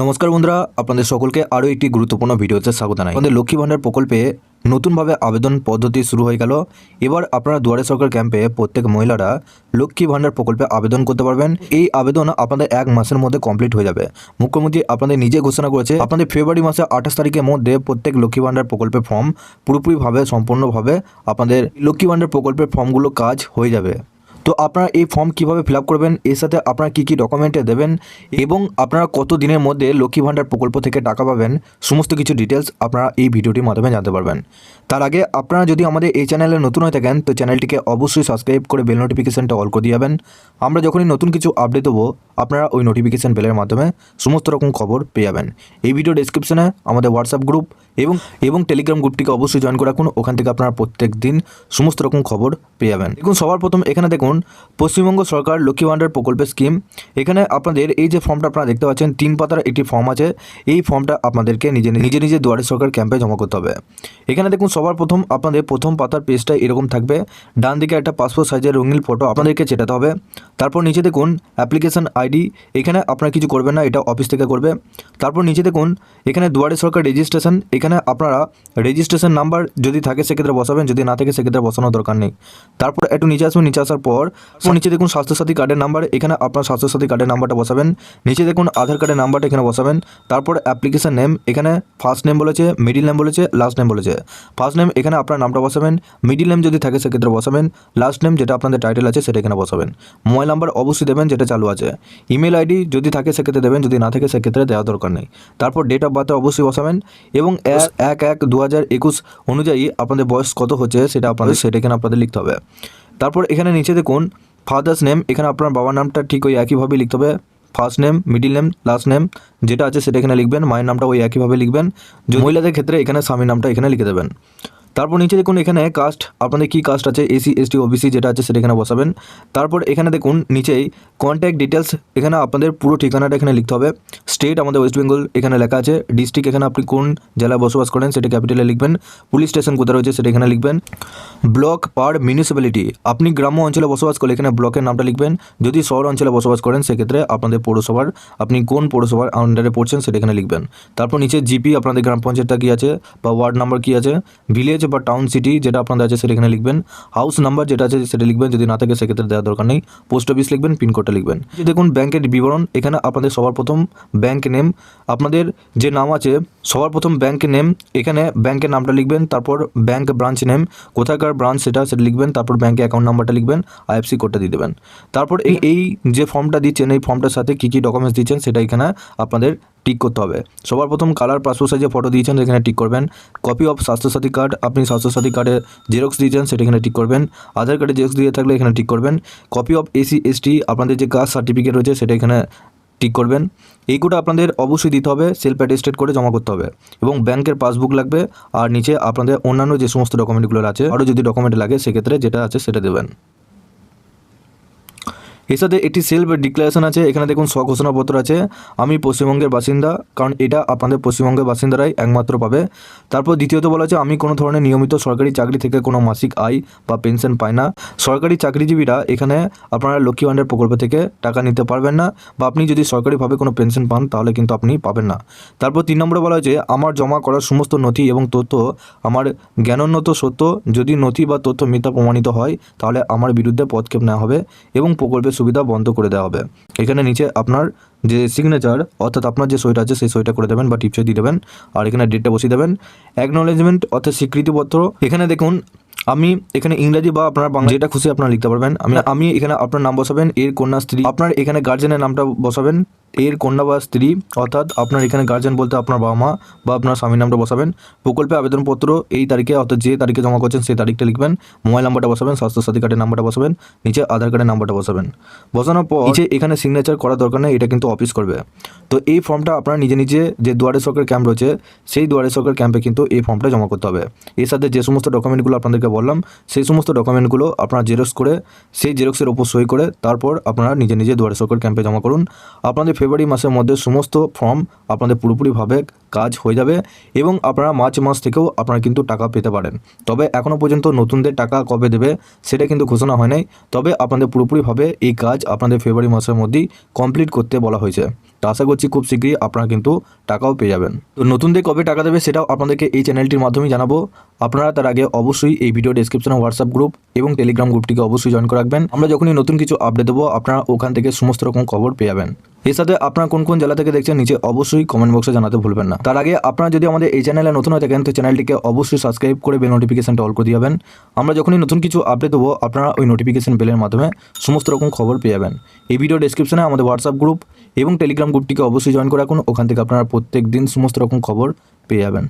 নমস্কার বন্ধুরা, আপনাদের সকলকে আরও একটি গুরুত্বপূর্ণ ভিডিওতে স্বাগত জানাই। আমাদের লক্ষ্মী ভাণ্ডার প্রকল্পে নতুনভাবে আবেদন পদ্ধতি শুরু হয়ে গেল। এবার আপনারা দুয়ারে সরকার ক্যাম্পে প্রত্যেক মহিলারা লক্ষ্মী ভাণ্ডার প্রকল্পে আবেদন করতে পারবেন। এই আবেদন আপনাদের এক মাসের মধ্যে কমপ্লিট হয়ে যাবে। মুখ্যমন্ত্রী আপনাদের নিজে ঘোষণা করেছে, আপনাদের ফেব্রুয়ারি মাসে আঠাশ তারিখের মধ্যে প্রত্যেক লক্ষ্মী ভাণ্ডার প্রকল্পের ফর্ম পুরোপুরিভাবে, সম্পূর্ণভাবে আপনাদের লক্ষ্মী ভাণ্ডার প্রকল্পের ফর্মগুলো কাজ হয়ে যাবে। তো আপনারা এই ফর্ম কীভাবে ফিল করবেন? এর সাথে আপনারা কী কী ডকুমেন্টে দেবেন? এবং আপনারা কত দিনের মধ্যে লক্ষ্মী ভাণ্ডার প্রকল্প থেকে টাকা পাবেন? সমস্ত কিছু ডিটেলস আপনারা এই ভিডিওটির মাধ্যমে জানতে পারবেন। তার আগে আপনারা যদি আমাদের এই চ্যানেলে নতুন হয়ে থাকেন, তো চ্যানেলটিকে অবশ্যই সাবস্ক্রাইব করে বেল নোটিফিকেশানটা অল করে দিয়ে যাবেন আমরা যখনই নতুন কিছু আপডেট দেবো আপনারা ওই নোটিফিকেশান বেলের মাধ্যমে সমস্ত রকম খবর পেয়ে যাবেন। এই ভিডিও ডেসক্রিপশনে আমাদের হোয়াটসঅ্যাপ গ্রুপ এবং এবং টেলিগ্রাম গ্রুপটিকে অবশ্যই জয়েন করে রাখুন। ওখান থেকে আপনারা প্রত্যেক দিন সমস্ত রকম খবর পেয়ে যাবেন। দেখুন, সবার প্রথম এখানে দেখুন পশ্চিমবঙ্গ সরকার লক্ষ্মী ভাণ্ডার প্রকল্পের স্কিম এখানে আপনাদের এই যে ফর্মটা আপনারা দেখতে পাচ্ছেন তিন পাতার একটি ফর্ম আছে। এই ফর্মটা আপনাদেরকে নিজে নিজে নিজে দুয়ারে সরকার ক্যাম্পে জমা করতে হবে। এখানে দেখুন, সবার প্রথম আপনাদের প্রথম পাতার পেজটা এরকম থাকবে। ডান দিকে একটা পাসপোর্ট সাইজের রঙিন ফটো আপনাদেরকে চেটাতে হবে। তারপর নিচে দেখুন অ্যাপ্লিকেশন আইডি এখানে আপনারা কিছু করবেন না, এটা অফিস থেকে করবে। তারপর নিচে দেখুন, এখানে দুয়ারে সরকার রেজিস্ট্রেশন এখানে আপনারা রেজিস্ট্রেশন নাম্বার যদি থাকে, সেক্ষেত্রে বসাবেন, যদি না থাকে, সেক্ষেত্রে বসানোর দরকার নেই। তারপর একটু নিচে আসবেন নিচে আসার পর তারপর নিচে দেখুন স্বাস্থ্যসাথী কার্ডের নাম্বার, এখানে আপনার স্বাস্থ্যসাথী কার্ডের নাম্বারটা বসাবেন। নিচে দেখুন আধার কার্ডের নাম্বারটা এখানে বসাবেন। তারপর অ্যাপ্লিকেশান নেম এখানে ফার্স্ট নেম বলেছে মিডিল নেম বলেছে লাস্ট নেম বলেছে। ফার্স্ট নেম এখানে আপনার নামটা বসাবেন। মিডিল নেম যদি থাকে সেক্ষেত্রে বসাবেন। লাস্ট নেম যেটা আপনাদের টাইটেল আছে সেটা এখানে বসাবেন। মোবাইল নাম্বার অবশ্যই দেবেন, যেটা চালু আছে। ইমেল আইডি যদি থাকে সেক্ষেত্রে দেবেন, যদি না থাকে সেক্ষেত্রে দেওয়া দরকার নেই। তারপর ডেট অফ বার্থ অবশ্যই বসাবেন। এবং এক- এক দু অনুযায়ী আপনাদের বয়স কত হচ্ছে সেটা আপনাদের, সেটা এখানে আপনাদের লিখতে হবে। তারপর এখানে নিচে দেখুন ফাদার্স নেম এখানে আপনার বাবার নামটা ঠিক ওই একইভাবেই লিখতে হবে। First name middle name last name যেটা আছে সেটা এখানে লিখবেন, মায়ের নামটা ওই একইভাবে লিখবেন। মহিলাদের ক্ষেত্রে এখানে স্বামীর নামটা এখানে লিখে দেবেন। তারপর নিচে দেখুন এখানে কাস্ট আপনাদের কী কাস্ট আছে? এসি এসটি ওবিসি যেটা আছে সেটা এখানে বসাবেন। তারপর এখানে দেখুন, নিচেই কন্ট্যাক্ট ডিটেলস এখানে আপনাদের পুরো ঠিকানাটা এখানে লিখতে হবে। স্টেট আমাদের ওয়েস্ট বেঙ্গল এখানে লেখা আছে। ডিস্ট্রিক্ট এখানে আপনি কোন জেলায় বসবাস করেন সেটা ক্যাপিটালে লিখবেন। পুলিশ স্টেশন কোথায় রয়েছে সেটা এখানে লিখবেন। ব্লক পার মিউনিসিপ্যালিটি আপনি গ্রাম্য অঞ্চলে বসবাস করলে এখানে ব্লকের নামটা লিখবেন। যদি শহর অঞ্চলে বসবাস করেন সেক্ষেত্রে আপনাদের পৌরসভার, আপনি কোন পৌরসভার আন্ডারে পড়ছেন সেটা এখানে লিখবেন। তারপর নিচে জিপি আপনাদের গ্রাম পঞ্চায়েতটা কী আছে? বা ওয়ার্ড নাম্বার কী আছে? ভিলেজ বা টাউন সিটি যেটা আপনাদের আছে সেটা এখানে লিখবেন। হাউস নাম্বার যেটা আছে সেটা লিখবেন। যদি না থাকে সেক্ষেত্রে দেওয়া দরকার নেই। পোস্ট অফিস লিখবেন পিনকোডটা লিখবেন। দেখুন ব্যাংকের বিবরণ, এখানে আপনাদের সবার প্রথম ব্যাংক নেম আপনাদের যে নাম আছে সবার প্রথম ব্যাংক নেম এখানে ব্যাংকের নামটা লিখবেন, তারপর ব্যাংক ব্রাঞ্চ নেম কোথাকার ব্রাঞ্চ সেটা সেটা লিখবেন, তারপর ব্যাংকে অ্যাকাউন্ট নাম্বারটা লিখবেন আইএফসি কোডটা দিয়ে দেবেন। তারপর এই এই যে ফর্মটা দিচ্ছেন, এই ফর্মটার সাথে কী কী ডকুমেন্টস দিচ্ছেন, সেটা এখানে আপনাদের টিক করতে হবে। সবার প্রথম কালার পাসপোর্ট সাইজে ফটো দিয়েছেন এখানে টিক করবেন। কপি অফ স্বাস্থ্যসাথী কার্ড আপনি স্বাস্থ্যসাথী কার্ডে জেরক্স দিয়েছেন, সেটা এখানে টিক করবেন। আধার কার্ডে জেরক্স দিয়ে থাকলে এখানে টিক করবেন। কপি অফ এসি এসটি আপনাদের যে কাস্ট সার্টিফিকেট রয়েছে, সেটা এখানে টিক করবেন। এই এইগুলো আপনাদের অবশ্যই দিতে হবে সেলফ অ্যাটেস্টেড করে জমা করতে হবে এবং ব্যাংকের পাসবুক লাগবে আর নিচে আপনাদের অন্যান্য যে সমস্ত ডকুমেন্টগুলো আছে, আরও যদি ডকুমেন্ট লাগে, সেক্ষেত্রে যেটা আছে সেটা দেবেন। এর সাথে একটি সেলফ ডিক্লারেশন আছে, এখানে দেখুন স্বঘোষণাপত্র আছে। আমি পশ্চিমবঙ্গের বাসিন্দা, কারণ এটা আপনাদের পশ্চিমবঙ্গের বাসিন্দারাই একমাত্র পাবে। তারপর দ্বিতীয়ত বলা আছে, আমি কোনো ধরনের নিয়মিত সরকারি চাকরি থেকে কোনো মাসিক আয় বা পেনশন পাই না। সরকারি চাকরিজীবীরা এখানে আপনারা লক্ষ্মী ভাণ্ডার প্রকল্প থেকে টাকা নিতে পারবেন না বা আপনি যদি সরকারিভাবে কোনো পেনশন পান, তাহলে কিন্তু আপনি পাবেন না। তারপর তিন নম্বরে বলা হয়েছে, আমার জমা করা সমস্ত নথি এবং তথ্য আমার জ্ঞানোন্নত সত্য, যদি নথি বা তথ্য মিথ্যা প্রমাণিত হয়, তাহলে আমার বিরুদ্ধে পদক্ষেপ নেওয়া হবে এবং প্রকল্পের সুবিধা বন্ধ করে দেওয়া হবে। এখানে নিচে আপনার যে সিগনেচার অর্থাৎ আপনার যে সইটা আছে, সেই সইটা করে দেবেন বা টিপসই দিয়ে দেবেন। আর এখানে ডেটটা বসিয়ে দেবেন। অ্যাকনোলেজমেন্ট অর্থাৎ স্বীকৃতিপত্র। এখানে দেখুন, আমি এখানে ইংরাজি বা আপনার বাংলা যেটা খুশি আপনারা লিখতে পারবেন। আমি আমি এখানে আপনার নাম বসাবেন, এর কন্যা, স্ত্রী। আপনার এখানে গার্জেনের নামটা বসাবেন। এর কন্যা বা স্ত্রী, অর্থাৎ আপনার এখানে গার্জেন বলতে আপনার বাবা মা বা আপনার স্বামীর নামটা বসাবেন। প্রকল্পে আবেদনপত্র এই তারিখে, অর্থাৎ যে তারিখে জমা করছেন সেই তারিখটা লিখবেন। মোবাইল নাম্বারটা বসাবেন, স্বাস্থ্যসাথী কার্ডের নাম্বারটা বসাবেন, নিচে আধার কার্ডের নাম্বারটা বসাবেন। বসানোর পর নিচে এখানে সিগনেচার করার দরকার নেই, এটা কিন্তু অফিস করবে। তো এই ফর্মটা আপনার নিজে নিজে যে দুয়ারে সরকার ক্যাম্প রয়েছে, সেই দুয়ারে সরকার ক্যাম্পে কিন্তু এই ফর্মটা জমা করতে হবে। এর সাথে যে সমস্ত ডকুমেন্টগুলো আপনাদেরকে বললাম, সেই সমস্ত ডকুমেন্টগুলো আপনারা জেরক্স করে, সেই জেরক্সের ওপর সই করে, তারপর আপনারা নিজে নিজে দুয়ারে সরকার ক্যাম্পে জমা করুন। আপনাদের ফেব্রুয়ারি মাসের মধ্যে সমস্ত ফর্ম আপনাদের পুরোপুরিভাবে কাজ হয়ে যাবে এবং আপনারা মার্চ মাস থেকেও আপনারা কিন্তু টাকা পেতে পারেন। তবে এখনও পর্যন্ত নতুনদের টাকা কবে দেবে সেটা কিন্তু ঘোষণা হয় নাই। তবে আপনাদের পুরোপুরিভাবে এই কাজ আপনাদের ফেব্রুয়ারি মাসের মধ্যেই কমপ্লিট করতে বলা হয়েছে। আশা করছি খুব শীঘ্রই আপনারা কিন্তু টাকাও পেয়ে যাবেন। তো নতুনদের কবে টাকা দেবে সেটাও আপনাদেরকে এই চ্যানেলটির মাধ্যমে জানাব। আপনারা তার আগে অবশ্যই এই ভিডিও ডেসক্রিপশনে হোয়াটসঅ্যাপ গ্রুপ এবং টেলিগ্রাম গ্রুপটিকে অবশ্যই জয়েন করে রাখবেন। আমরা যখনই নতুন কিছু আপডেট দেবো, আপনারা ওখান থেকে সমস্ত রকম খবর পেয়ে যাবেন। এর সাথে আপনারা কোন কোন জেলা থেকে দেখছেন নিচে অবশ্যই কমেন্ট বক্সে জানাতে ভুলবেন না। তার আগে আপনারা যদি আমাদের এই চ্যানেলে নতুন হয়ে থাকেন, তো চ্যানেলটিকে অবশ্যই সাবস্ক্রাইব করে বেল নোটিফিকেশনটা অল করে দিয়ে আমরা যখনই নতুন কিছু আপডেট দেবো, আপনারা ওই নোটিফিকেশন বেলের মাধ্যমে সমস্ত রকম খবর পেয়ে যাবেন। এই ভিডিও ডিসক্রিপশনে আমাদের হোয়াটসঅ্যাপ গ্রুপ এবং টেলিগ্রাম গ্রুপটিকে অবশ্যই জয়েন করে রাখুন। ওখান থেকে আপনারা প্রত্যেক দিন সমস্ত রকম খবর পেয়ে যাবেন।